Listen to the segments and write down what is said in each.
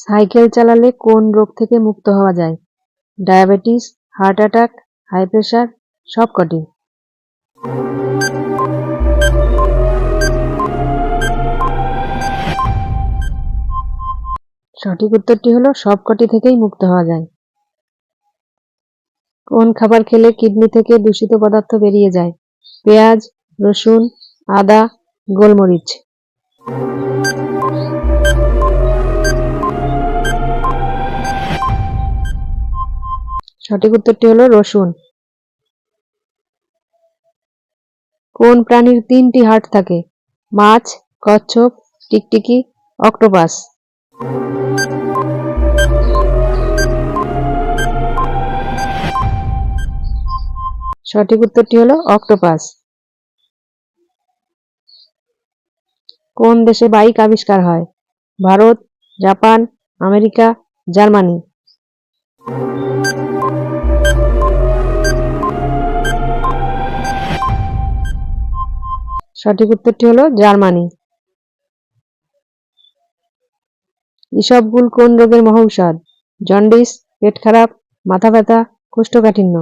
Cycle চালালে কোন রোগ থেকে মুক্ত হওয়া যায়? Diabetes, heart attack, high pressure, সবকটি। সঠিক উত্তরটি হলো সবকটি থেকেই মুক্ত হওয়া যায়। কোন খাবার খেলে কিডনি থেকে দূষিত পদার্থ বেরিয়ে যায়? পেঁয়াজ, রসুন, আদা, গোলমরিচ। সঠিক উত্তরটি হলো রসুন। কোন প্রাণীর তিনটি হাট থাকে? মাছ, কচ্ছপ, টিকটিকি, অক্টোপাস। সঠিক উত্তরটি হলো অক্টোপাস। কোন দেশে বাইক আবিষ্কার হয়? Bharat, Japan, America, Germany. সঠিক উত্তরটি হলো জার্মানি। ইসবগুল কোন রোগের মহৌষধ? জন্ডিস, পেট খারাপ, মাথা ব্যথা, কোষ্ঠকাঠিন্য।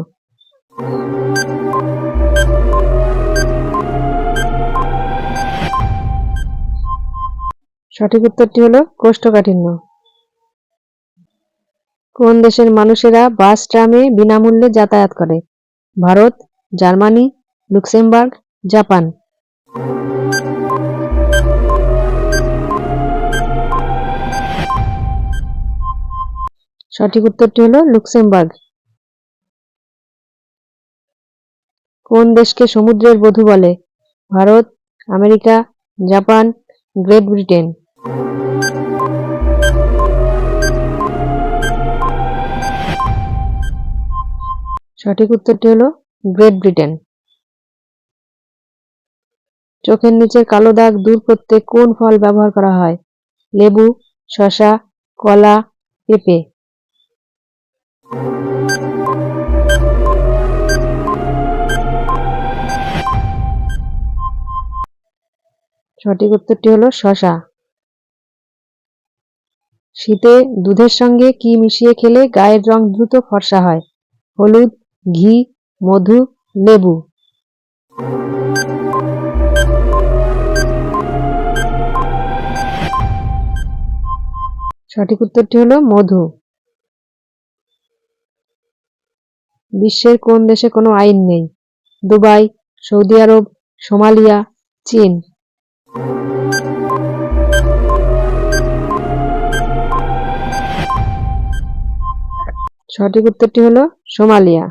সঠিক উত্তরটি হলো কোষ্ঠকাঠিন্য। কোন দেশের মানুষেরা বাস ট্রামে বিনামূল্যে যাতায়াত করে? Bharat, Germany, Luxembourg, Japan. সঠিক উত্তরটি হলো লুক্সেমবার্গ। কোন দেশকে সমুদ্রের বধূ বলে? Bharat, America, Japan, Great Britain. সঠিক উত্তরটি হলো গ্রেট ব্রিটেন। চোখের নিচের কালো দাগ দূর করতে কোন ফল ব্যবহার করা হয়? লেবু শশা কলা, পেঁপে। সঠিক উত্তরটি হলো শসা। শীতে দুধের সঙ্গে কি মিশিয়ে খেলে গায়ের রং দ্রুত ফর্সা হয়? হলুদ, ঘি, মধু, লেবু। সঠিক উত্তরটি হলো মধু। বিশ্বের কোন দেশে কোনো আইন নেই? দুবাই, সৌদি আরব, সোমালিয়া, চীন। সঠিক উত্তরটি হলো সোমালিয়া।